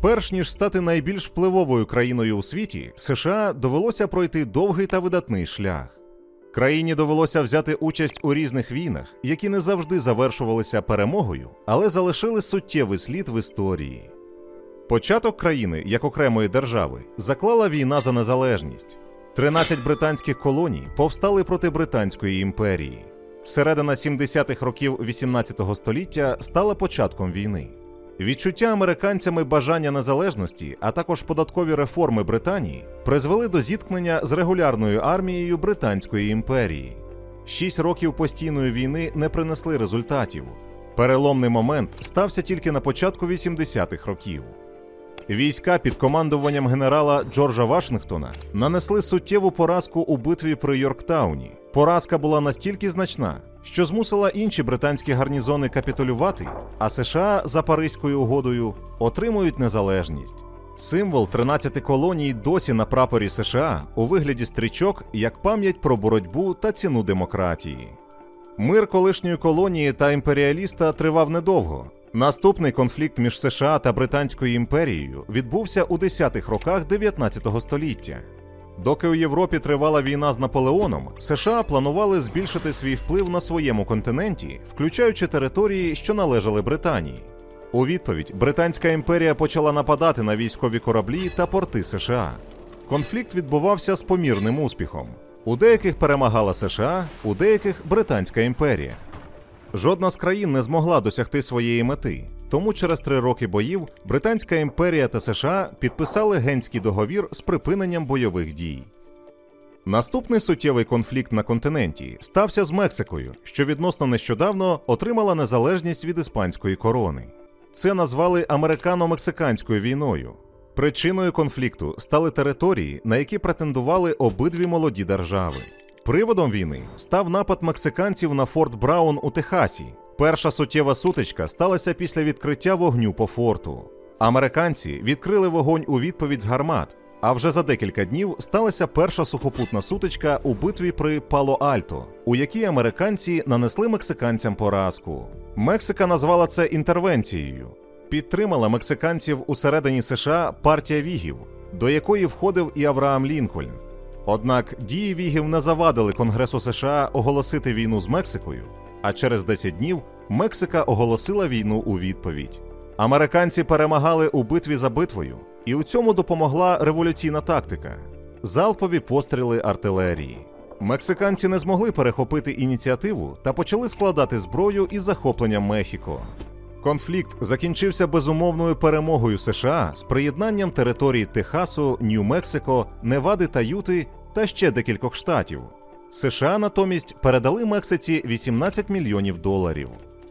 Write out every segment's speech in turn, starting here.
Перш ніж стати найбільш впливовою країною у світі, США довелося пройти довгий та видатний шлях. Країні довелося взяти участь у різних війнах, які не завжди завершувалися перемогою, але залишили суттєвий слід в історії. Початок країни як окремої держави заклала війна за незалежність. 13 британських колоній повстали проти Британської імперії. Середина 70-х років 18 століття стала початком війни. Відчуття американцями бажання незалежності, а також податкові реформи Британії призвели до зіткнення з регулярною армією Британської імперії. Шість років постійної війни не принесли результатів. Переломний момент стався тільки на початку 80-х років. Війська під командуванням генерала Джорджа Вашингтона нанесли суттєву поразку у битві при Йорктауні. Поразка була настільки значна, що змусила інші британські гарнізони капітулювати, а США за Паризькою угодою отримують незалежність. Символ 13 колоній досі на прапорі США у вигляді стрічок як пам'ять про боротьбу та ціну демократії. Мир колишньої колонії та імперіаліста тривав недовго. Наступний конфлікт між США та Британською імперією відбувся у 10-х роках 19 століття. Доки у Європі тривала війна з Наполеоном, США планували збільшити свій вплив на своєму континенті, включаючи території, що належали Британії. У відповідь Британська імперія почала нападати на військові кораблі та порти США. Конфлікт відбувався з помірним успіхом. У деяких перемагала США, у деяких Британська імперія. Жодна з країн не змогла досягти своєї мети. Тому через три роки боїв Британська імперія та США підписали Генський договір з припиненням бойових дій. Наступний суттєвий конфлікт на континенті стався з Мексикою, що відносно нещодавно отримала незалежність від іспанської корони. Це назвали американо-мексиканською війною. Причиною конфлікту стали території, на які претендували обидві молоді держави. Приводом війни став напад мексиканців на Форт Браун у Техасі. Перша суттєва сутичка сталася після відкриття вогню по форту. Американці відкрили вогонь у відповідь з гармат. А вже за декілька днів сталася перша сухопутна сутичка у битві при Пало-Альто, у якій американці нанесли мексиканцям поразку. Мексика назвала це інтервенцією. Підтримала мексиканців усередині США партія Вігів, до якої входив і Авраам Лінкольн. Однак дії Вігів не завадили Конгресу США оголосити війну з Мексикою, а через 10 днів Мексика оголосила війну у відповідь. Американці перемагали у битві за битвою, і у цьому допомогла революційна тактика залпові постріли артилерії. Мексиканці не змогли перехопити ініціативу та почали складати зброю із захопленням Мехіко. Конфлікт закінчився безумовною перемогою США з приєднанням територій Техасу, Нью-Мексико, Невади та Юти та ще декількох штатів. США натомість передали Мексиці 18 мільйонів доларів.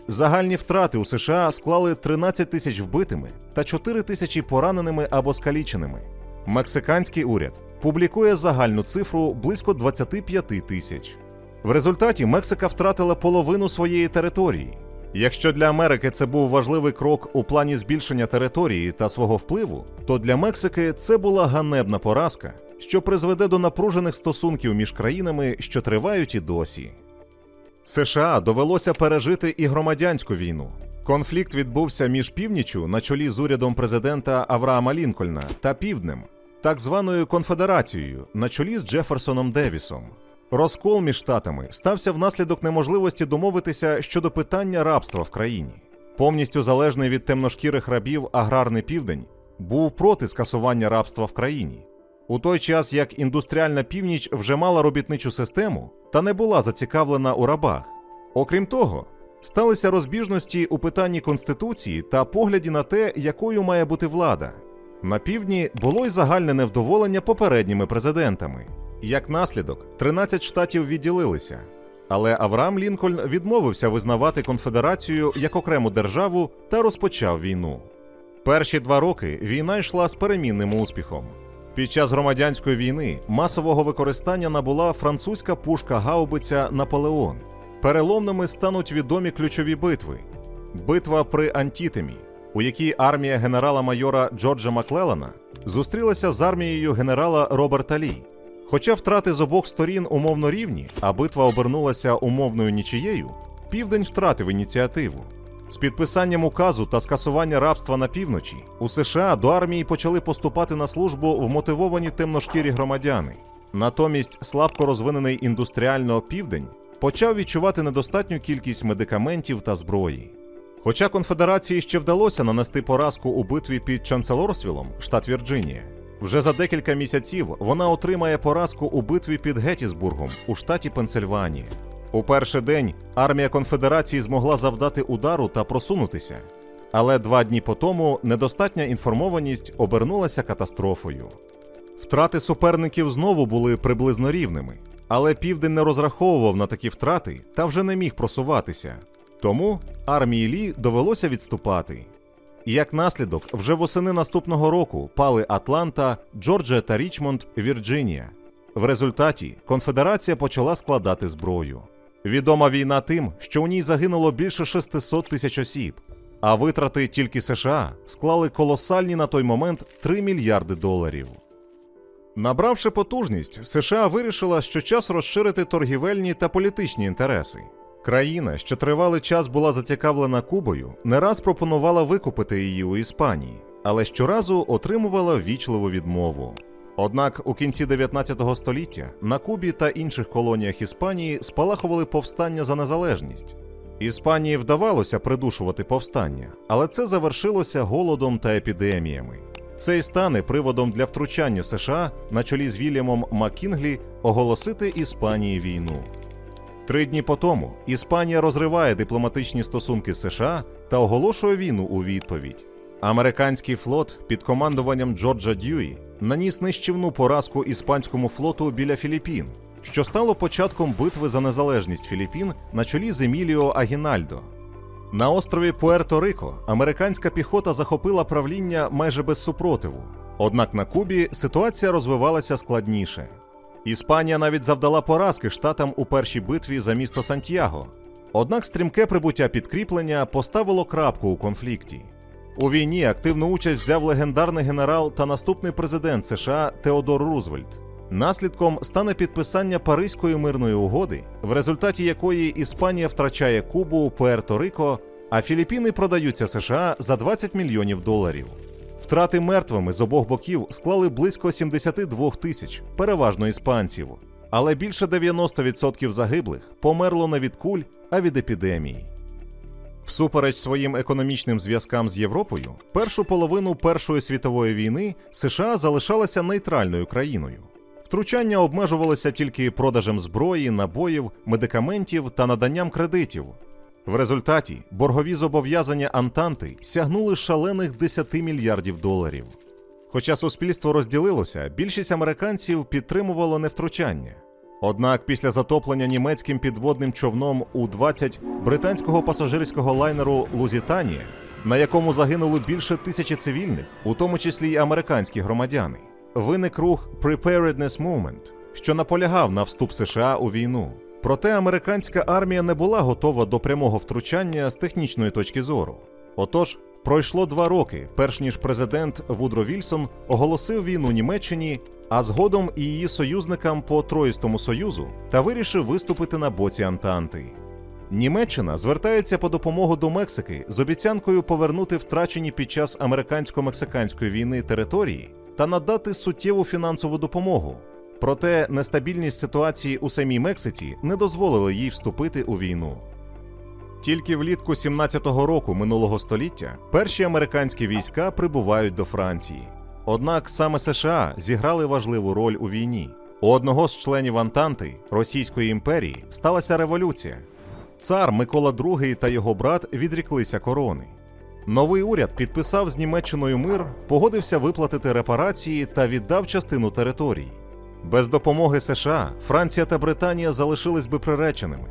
Загальні втрати у США склали 13 тисяч вбитими та 4 тисячі пораненими або скаліченими. Мексиканський уряд публікує загальну цифру близько 25 тисяч. В результаті Мексика втратила половину своєї території. Якщо для Америки це був важливий крок у плані збільшення території та свого впливу, то для Мексики це була ганебна поразка, що призведе до напружених стосунків між країнами, що тривають і досі. США довелося пережити і громадянську війну. Конфлікт відбувся між північчю на чолі з урядом президента Авраама Лінкольна та півднем, так званою конфедерацією на чолі з Джеферсоном Девісом. Розкол між штатами стався внаслідок неможливості домовитися щодо питання рабства в країні. Повністю залежний від темношкірих рабів аграрний південь був проти скасування рабства в країні. У той час як індустріальна північ вже мала робітничу систему та не була зацікавлена у рабах. Окрім того, сталися розбіжності у питанні конституції та погляді на те, якою має бути влада. На півдні було й загальне невдоволення попередніми президентами. Як наслідок, 13 штатів відділилися. Але Авраам Лінкольн відмовився визнавати конфедерацію як окрему державу та розпочав війну. Перші два роки війна йшла з перемінним успіхом. Під час громадянської війни масового використання набула французька пушка гаубиця Наполеон. Переломними стануть відомі ключові битви: битва при Антітемі, у якій армія генерала-майора Джорджа Маклелана зустрілася з армією генерала Роберта Лі. Хоча втрати з обох сторін умовно рівні, а битва обернулася умовною нічиєю, південь втратив ініціативу. З підписанням указу та скасування рабства на півночі у США до армії почали поступати на службу вмотивовані темношкірі громадяни. Натомість слабко розвинений індустріально південь почав відчувати недостатню кількість медикаментів та зброї. Хоча конфедерації ще вдалося нанести поразку у битві під Чанселорсвілом, штат Вірджинія, вже за декілька місяців вона отримає поразку у битві під Геттісбургом у штаті Пенсильванія. У перший день армія конфедерації змогла завдати удару та просунутися. Але два дні по тому недостатня інформованість обернулася катастрофою. Втрати суперників знову були приблизно рівними, але південь не розраховував на такі втрати та вже не міг просуватися. Тому армії Лі довелося відступати. Як наслідок, вже восени наступного року пали Атланта, Джорджія та Річмонд, Вірджинія. В результаті конфедерація почала складати зброю. Відома війна тим, що у ній загинуло більше 600 тисяч осіб, а витрати тільки США склали колосальні на той момент 3 мільярди доларів. Набравши потужність, США вирішила, що час розширити торгівельні та політичні інтереси. Країна, що тривалий час була зацікавлена Кубою, не раз пропонувала викупити її у Іспанії, але щоразу отримувала вічливу відмову. Однак у кінці 19 століття на Кубі та інших колоніях Іспанії спалахували повстання за незалежність. Іспанії вдавалося придушувати повстання, але це завершилося голодом та епідеміями. Це й стане приводом для втручання США на чолі з Вільямом Маккінглі оголосити Іспанії війну. Три дні по тому Іспанія розриває дипломатичні стосунки США та оголошує війну у відповідь. Американський флот під командуванням Джорджа Дьюї наніс нищівну поразку іспанському флоту біля Філіппін, що стало початком битви за незалежність Філіппін на чолі з Еміліо Агінальдо. На острові Пуерто-Рико американська піхота захопила правління майже без супротиву. Однак на Кубі ситуація розвивалася складніше. Іспанія навіть завдала поразки штатам у першій битві за місто Сантьяго. Однак стрімке прибуття підкріплення поставило крапку у конфлікті. У війні активну участь взяв легендарний генерал та наступний президент США Теодор Рузвельт. Наслідком стане підписання Паризької мирної угоди, в результаті якої Іспанія втрачає Кубу, Пуерто-Рико, а Філіппіни продаються США за 20 мільйонів доларів. Втрати мертвими з обох боків склали близько 72 тисяч, переважно іспанців, але більше 90% загиблих померло не від куль, а від епідемії. Всупереч своїм економічним зв'язкам з Європою, першу половину Першої світової війни США залишалася нейтральною країною. Втручання обмежувалося тільки продажем зброї, набоїв, медикаментів та наданням кредитів. В результаті боргові зобов'язання Антанти сягнули шалених 10 мільярдів доларів. Хоча суспільство розділилося, більшість американців підтримувало невтручання. Однак після затоплення німецьким підводним човном У-20 британського пасажирського лайнеру Лузітанія, на якому загинуло більше тисячі цивільних, у тому числі й американські громадяни, виник рух Preparedness Movement, що наполягав на вступ США у війну. Проте американська армія не була готова до прямого втручання з технічної точки зору. Отож, пройшло два роки, перш ніж президент Вудро Вільсон оголосив війну Німеччині, а згодом і її союзникам по Троїстому Союзу та вирішив виступити на боці Антанти. Німеччина звертається по допомогу до Мексики з обіцянкою повернути втрачені під час американсько-мексиканської війни території та надати суттєву фінансову допомогу. Проте нестабільність ситуації у самій Мексиці не дозволила їй вступити у війну. Тільки влітку 17-го року минулого століття перші американські війська прибувають до Франції. Однак саме США зіграли важливу роль у війні. У одного з членів Антанти Російської імперії сталася революція. Цар Микола II та його брат відріклися корони. Новий уряд підписав з Німеччиною мир, погодився виплатити репарації та віддав частину територій. Без допомоги США Франція та Британія залишились би приреченими.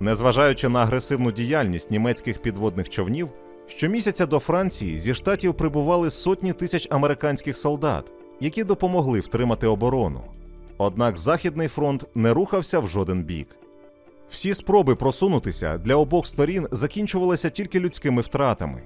Незважаючи на агресивну діяльність німецьких підводних човнів, щомісяця до Франції зі штатів прибували сотні тисяч американських солдат, які допомогли втримати оборону. Однак Західний фронт не рухався в жоден бік. Всі спроби просунутися для обох сторін закінчувалися тільки людськими втратами.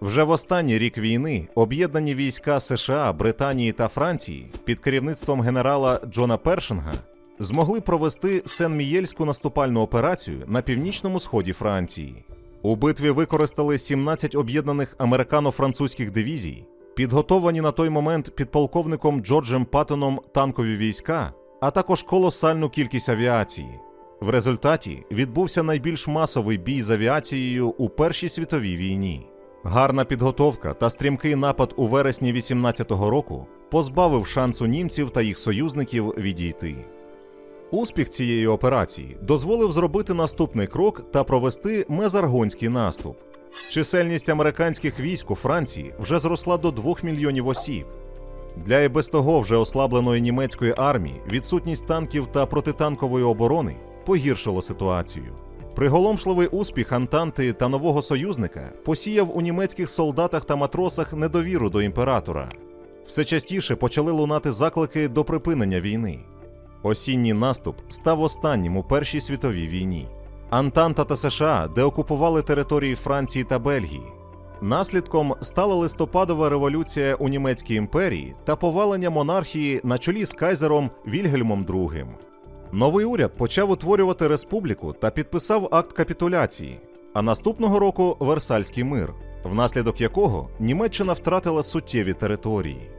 Вже в останній рік війни об'єднані війська США, Британії та Франції під керівництвом генерала Джона Першинга змогли провести Сен-Мієльську наступальну операцію на північному сході Франції. У битві використали 17 об'єднаних американо-французьких дивізій, підготовані на той момент підполковником Джорджем Паттоном танкові війська, а також колосальну кількість авіації. В результаті відбувся найбільш масовий бій з авіацією у Першій світовій війні. Гарна підготовка та стрімкий напад у вересні 18-го року позбавив шансу німців та їх союзників відійти. Успіх цієї операції дозволив зробити наступний крок та провести мезаргонський наступ. Чисельність американських військ у Франції вже зросла до 2 мільйонів осіб. Для і без того вже ослабленої німецької армії відсутність танків та протитанкової оборони погіршило ситуацію. Приголомшливий успіх Антанти та нового союзника посіяв у німецьких солдатах та матросах недовіру до імператора. Все частіше почали лунати заклики до припинення війни. Осінній наступ став останнім у Першій світовій війні. Антанта та США деокупували території Франції та Бельгії. Наслідком стала листопадова революція у Німецькій імперії та повалення монархії на чолі з кайзером Вільгельмом II. Новий уряд почав утворювати республіку та підписав акт капітуляції, а наступного року Версальський мир, внаслідок якого Німеччина втратила суттєві території.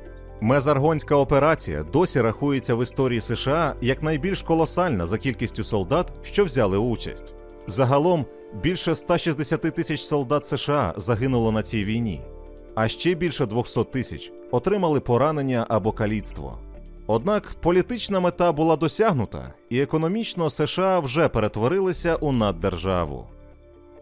Мезаргонська операція досі рахується в історії США як найбільш колосальна за кількістю солдат, що взяли участь. Загалом більше 160 тисяч солдат США загинуло на цій війні, а ще більше 200 тисяч отримали поранення або каліцтво. Однак політична мета була досягнута, і економічно США вже перетворилися у наддержаву.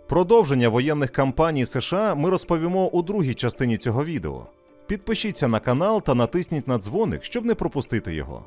Продовження воєнних кампаній США ми розповімо у другій частині цього відео. Підпишіться на канал та натисніть на дзвоник, щоб не пропустити його.